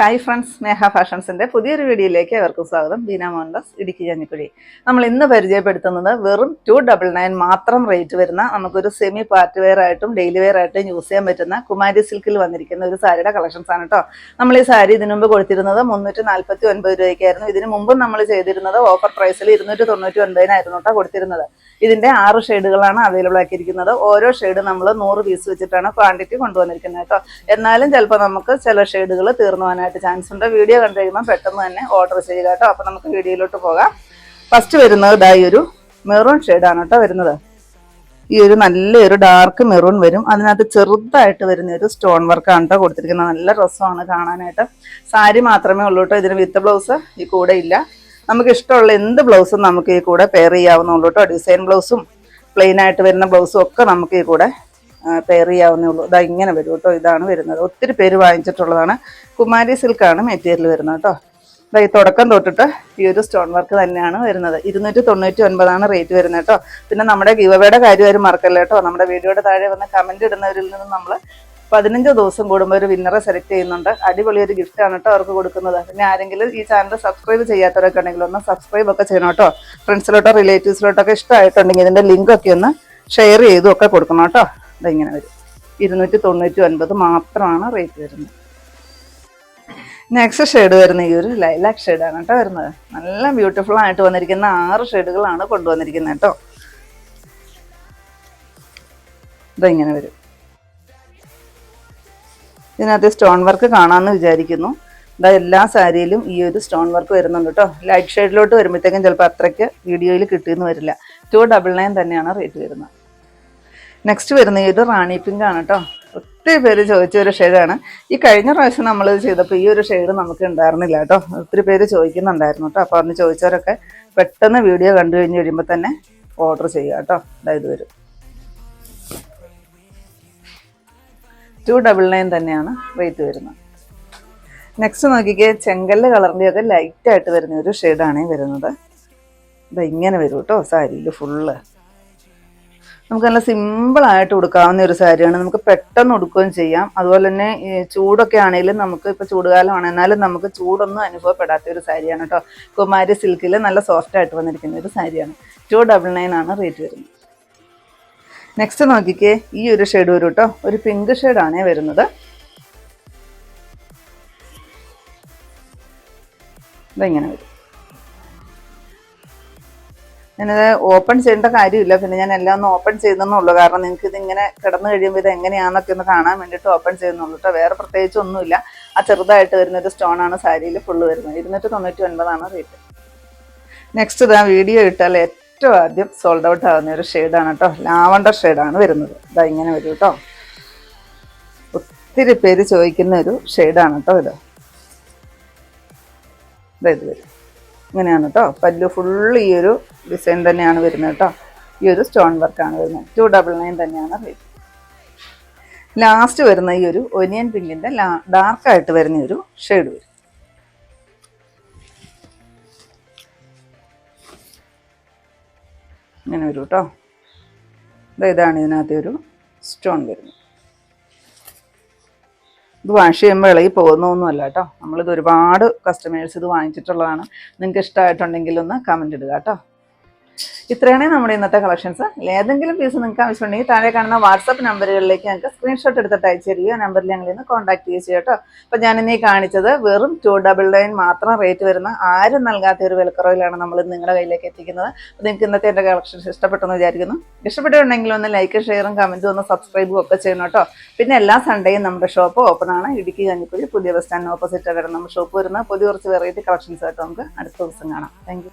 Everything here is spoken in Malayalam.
ഹായ് ഫ്രണ്ട്സ് സ്നേഹ ഫാഷൻസിന്റെ പുതിയൊരു വീഡിയോയിലേക്ക് അവർക്ക് സ്വാഗതം. ബീന മോഹൻദാസ് ഇടുക്കി കഞ്ഞിക്കുഴി നമ്മൾ ഇന്ന് പരിചയപ്പെടുത്തുന്നത് വെറും ടു ഡബിൾ നയൻ മാത്രം റേറ്റ് വരുന്ന നമുക്കൊരു സെമി പാർട്ട് വെയർ ആയിട്ടും ഡെയിലി വെയർ ആയിട്ടും യൂസ് ചെയ്യാൻ പറ്റുന്ന കുമാരി സിൽക്കിൽ വന്നിരിക്കുന്ന ഒരു സാരിയുടെ കളക്ഷൻസ് ആണ് കേട്ടോ നമ്മൾ ഈ സാരി ഇതിനു മുമ്പ് കൊടുത്തിരുന്നത് മുന്നൂറ്റി നാൽപ്പത്തി ഒൻപത് രൂപയ്ക്കായിരുന്നു. ഇതിനു മുമ്പും നമ്മൾ ചെയ്തിരുന്നത് ഓഫർ പ്രൈസിൽ ഇരുന്നൂറ്റി തൊണ്ണൂറ്റി ഒൻപതിനായിരുന്നു കേട്ടോ കൊടുത്തിരുന്നത്. ഇതിന്റെ ആറ് ഷെയ്ഡുകളാണ് അവൈലബിൾ ആക്കിയിരിക്കുന്നത്. ഓരോ ഷെയ്ഡ് നമ്മൾ നൂറ് പീസ് വെച്ചിട്ടാണ് ക്വാണ്ടിറ്റി കൊണ്ടുവന്നിരിക്കുന്നത് കേട്ടോ എന്നാലും ചിലപ്പോൾ നമുക്ക് ചില ഷെയ്ഡുകൾ തീർന്നു ചാൻസ് ഉണ്ട്. വീഡിയോ കണ്ടു കഴിയുമ്പോൾ പെട്ടെന്ന് തന്നെ ഓർഡർ ചെയ്യുക കേട്ടോ. അപ്പം നമുക്ക് വീഡിയോയിലോട്ട് പോകാം. ഫസ്റ്റ് വരുന്നത് ഇതാ ഈ ഒരു മെറൂൺ ഷെയ്ഡാണ് കേട്ടോ വരുന്നത്. ഈ ഒരു നല്ലൊരു ഡാർക്ക് മെറൂൺ വരും. അതിനകത്ത് ചെറുതായിട്ട് വരുന്ന ഒരു സ്റ്റോൺ വർക്കാണ് കേട്ടോ കൊടുത്തിരിക്കുന്നത്. നല്ല രസമാണ് കാണാനായിട്ട്. സാരി മാത്രമേ ഉള്ളൂ കേട്ടോ. ഇതിന് വിത്ത് ബ്ലൗസ് ഈ കൂടെ ഇല്ല. നമുക്ക് ഇഷ്ടമുള്ള എന്ത് ബ്ലൗസും നമുക്ക് ഈ കൂടെ പെയർ ചെയ്യാവുന്നുള്ളൂ കേട്ടോ. ഡിസൈൻ ബ്ലൗസും പ്ലെയിൻ ആയിട്ട് വരുന്ന ബ്ലൗസും ഒക്കെ നമുക്ക് ഈ കൂടെ പെയർ ചെയ്യാവുന്നേ ഉള്ളൂ. ഇതാ ഇങ്ങനെ വരും കേട്ടോ. ഇതാണ് വരുന്നത്. ഒത്തിരി പേര് വാങ്ങിച്ചിട്ടുള്ളതാണ്. കുമാരി സിൽക്കാണ് മെറ്റീരിയൽ വരുന്നത് കേട്ടോ. ഇതാ ഈ തുടക്കം തൊട്ടിട്ട് ഈ ഒരു സ്റ്റോൺ വർക്ക് തന്നെയാണ് വരുന്നത്. ഇരുന്നൂറ്റി തൊണ്ണൂറ്റി ഒൻപതാണ് റേറ്റ് വരുന്നത് കേട്ടോ. പിന്നെ നമ്മുടെ ഗിവവയുടെ കാര്യം ആരും മറക്കല്ല കേട്ടോ. നമ്മുടെ വീഡിയോയുടെ താഴെ വന്ന് കമന്റ് ഇടുന്നവരിൽ നിന്ന് നമ്മൾ പതിനഞ്ച് ദിവസം കൂടുമ്പോൾ ഒരു വിന്നറെ സെലക്ട് ചെയ്യുന്നുണ്ട്. അടിപൊളി ഒരു ഗിഫ്റ്റ് ആണ് കേട്ടോ അവർക്ക് കൊടുക്കുന്നത്. പിന്നെ ആരെങ്കിലും ഈ ചാനൽ സബ്സ്ക്രൈബ് ചെയ്യാത്തവരൊക്കെ ഉണ്ടെങ്കിൽ ഒന്ന് സബ്സ്ക്രൈബ് ഒക്കെ ചെയ്യണം കേട്ടോ. ഫ്രണ്ട്സിലോട്ടോ റിലേറ്റീവ്സിലോട്ടൊക്കെ ഇഷ്ടമായിട്ടുണ്ടെങ്കിൽ ഇതിന്റെ ലിങ്കൊക്കെ ഒന്ന് ഷെയർ ചെയ്തു ഒക്കെ കൊടുക്കണം കേട്ടോ. ഇതെങ്ങനെ വരും. ഇരുന്നൂറ്റി തൊണ്ണൂറ്റി ഒൻപത് മാത്രമാണ് റേറ്റ് വരുന്നത്. നെക്സ്റ്റ് ഷെയ്ഡ് വരുന്ന ഈ ഒരു ലൈലാക് ഷെയ്ഡാണ് കേട്ടോ വരുന്നത്. നല്ല ബ്യൂട്ടിഫുൾ ആയിട്ട് വന്നിരിക്കുന്ന ആറ് ഷെയ്ഡുകളാണ് കൊണ്ടുവന്നിരിക്കുന്നത് കേട്ടോ. ഇതെങ്ങനെ വരും. ഇതിനകത്ത് സ്റ്റോൺ വർക്ക് കാണാമെന്ന് വിചാരിക്കുന്നു. ഇതാ എല്ലാ സാരിയിലും ഈ ഒരു സ്റ്റോൺ വർക്ക് വരുന്നുണ്ട് കേട്ടോ. ലൈറ്റ് ഷെയ്ഡിലോട്ട് വരുമ്പോഴത്തേക്കും ചിലപ്പോൾ അത്രയ്ക്ക് വീഡിയോയിൽ കിട്ടിയെന്ന് വരില്ല. ടു ഡബിൾ നയൻ തന്നെയാണ് റേറ്റ് വരുന്നത്. നെക്സ്റ്റ് വരുന്ന ഈ ഒരു റാണി പിങ്ക് ആണ് കേട്ടോ ഒത്തിരി പേര് ചോദിച്ച ഒരു ഷെയ്ഡാണ് ഈ കഴിഞ്ഞ പ്രാവശ്യം നമ്മൾ ചെയ്തപ്പോൾ ഈ ഒരു ഷെയ്ഡ് നമുക്ക് ഉണ്ടായിരുന്നില്ല കേട്ടോ ഒത്തിരി പേര് ചോദിക്കുന്നുണ്ടായിരുന്നു കേട്ടോ അപ്പോൾ അന്ന് ചോദിച്ചവരൊക്കെ പെട്ടെന്ന് വീഡിയോ കണ്ടു കഴിഞ്ഞ് കഴിയുമ്പോൾ തന്നെ ഓർഡർ ചെയ്യുക കേട്ടോ അതായത് വരും. ടു ഡബിൾ നയൻ തന്നെയാണ് റേറ്റ് വരുന്നത്. നെക്സ്റ്റ് നോക്കിക്കേ ചെങ്കല്ല് കളറിന്റെ ഒക്കെ ലൈറ്റായിട്ട് വരുന്ന ഒരു ഷെയ്ഡാണ് വരുന്നത്. ഇതാ ഇങ്ങനെ വരും കേട്ടോ സാരിയിൽ ഫുള്ള് നമുക്ക് നല്ല സിമ്പിൾ ആയിട്ട് ഉടുക്കാവുന്ന ഒരു സാരിയാണ്. നമുക്ക് പെട്ടെന്ന് ഉടുക്കുകയും ചെയ്യാം. അതുപോലെ തന്നെ ചൂടൊക്കെ ആണെങ്കിലും നമുക്ക് ഇപ്പോൾ ചൂടുകാലമാണ്. എന്നാലും നമുക്ക് ചൂടൊന്നും അനുഭവപ്പെടാത്ത ഒരു സാരിയാണ് കേട്ടോ കുമാരി സിൽക്കിൽ നല്ല സോഫ്റ്റ് ആയിട്ട് വന്നിരിക്കുന്ന ഒരു സാരിയാണ്. ടു ഡബിൾ നയൻ ആണ് റേറ്റ് വരുന്നത്. നെക്സ്റ്റ് നോക്കിക്കേ ഈ ഒരു ഷെയ്ഡ് വരും കേട്ടോ ഒരു പിങ്ക് ഷെയ്ഡാണേ വരുന്നത്. ഇതെങ്ങനെ വരും. ഞാനത് ഓപ്പൺ ചെയ്യേണ്ട കാര്യമില്ല. പിന്നെ ഞാൻ എല്ലാം ഒന്ന് ഓപ്പൺ ചെയ്തെന്നുള്ളൂ. കാരണം നിങ്ങൾക്ക് ഇതിങ്ങനെ കിടന്നു കഴിയുമ്പോൾ ഇത് എങ്ങനെയാണെന്നൊക്കെ ഒന്ന് കാണാൻ വേണ്ടിയിട്ട് ഓപ്പൺ ചെയ്യുന്നുള്ളൂ കേട്ടോ വേറെ പ്രത്യേകിച്ച് ഒന്നുമില്ല. ആ ചെറുതായിട്ട് വരുന്ന ഒരു സ്റ്റോൺ ആണ് സാരിയിൽ ഫുള്ള് വരുന്നത്. ഇരുന്നൂറ്റി തൊണ്ണൂറ്റി ഒൻപതാണ് റേറ്റ് നെക്സ്റ്റ് ഇതാ വീഡിയോ ഇട്ടാൽ ഏറ്റവും ആദ്യം സോൾഡ് ഔട്ട് ആവുന്ന ഒരു ഷെയ്ഡാണ് കേട്ടോ ലാവണ്ടർ ഷെയ്ഡാണ് വരുന്നത്. ഇതാ ഇങ്ങനെ വരും കേട്ടോ ഒത്തിരി പേര് ചോദിക്കുന്ന ഒരു ഷെയ്ഡാണ് കേട്ടോ ഇതാ. ഇത് വരും. ഇങ്ങനെയാണ് കേട്ടോ പല്ലു ഫുള്ള് ഈ ഒരു ഡിസൈൻ തന്നെയാണ് വരുന്നത് കേട്ടോ ഈ ഒരു സ്റ്റോൺ വർക്കാണ് വരുന്നത്. ടു ഡബിൾ നയൻ തന്നെയാണ് റേറ്റ് ലാസ്റ്റ് വരുന്ന ഈ ഒരു ഒനിയൻ പിങ്കിന്റെ ലാ ഡാർക്കായിട്ട് വരുന്ന ഒരു ഷെയ്ഡ് വരും. ഇങ്ങനെ വരും കേട്ടോ ഇതാണ് ഇതിനകത്ത് ഒരു സ്റ്റോൺ വരുന്നത്. ഇത് വാഷ് ചെയ്യുമ്പോൾ ഇളകി പോകുന്നൊന്നുമല്ല കേട്ടോ. നമ്മളിത് ഒരുപാട് കസ്റ്റമേഴ്സ് ഇത് വാങ്ങിച്ചിട്ടുള്ളതാണ്. നിങ്ങൾക്ക് ഇഷ്ടമായിട്ടുണ്ടെങ്കിൽ ഒന്ന് കമന്റ് ഇടുക കേട്ടോ. ഇത്രയാണ് നമ്മുടെ ഇന്നത്തെ കളക്ഷൻസ് ഏതെങ്കിലും പീസ് നിങ്ങൾക്ക് ആവശ്യമുണ്ടെങ്കിൽ താഴെ കാണുന്ന വാട്സപ്പ് നമ്പറുകളിലേക്ക് ഞങ്ങൾക്ക് സ്ക്രീൻഷോട്ട് എടുത്തിട്ട് അയച്ചു തരിക. നമ്പറിൽ ഞങ്ങൾ ഇന്ന് കോൺടാക്ട് ചെയ്യുക കേട്ടോ. അപ്പോൾ ഞാൻ ഇന്നീ കാണിച്ചത് വെറും ടു ഡബിൾ നയൻ മാത്രം റേറ്റ് വരുന്ന ആരും നൽകാത്ത ഒരു വിലക്കുറവിലാണ് നമ്മൾ നിങ്ങളുടെ കയ്യിലേക്ക് എത്തിക്കുന്നത്. അപ്പോൾ നിങ്ങൾക്ക് ഇന്നത്തെ എന്റെ കളക്ഷൻസ് ഇഷ്ടപ്പെട്ടെന്ന് വിചാരിക്കുന്നു. ഇഷ്ടപ്പെട്ടിട്ടുണ്ടെങ്കിൽ ഒന്ന് ലൈക്ക് ഷെയറും കമന്റും ഒന്ന് സബ്സ്ക്രൈബും ഒക്കെ ചെയ്യണം കേട്ടോ. പിന്നെ എല്ലാ സൺഡേയും നമ്മുടെ ഷോപ്പ് ഓപ്പൺ ആണ്. ഇടുക്കി കഞ്ഞിക്കുഴി പുതിയ ബസ് സ്റ്റാൻഡിന് ഓപ്പോസിറ്റ് ആയിട്ട് നമ്മുടെ ഷോപ്പ് വരുന്ന പുതിയ കുറച്ച് വെറൈറ്റി കളക്ഷൻസ് ആയിട്ട് നമുക്ക് അടുത്ത ദിവസം കാണാം. താങ്ക്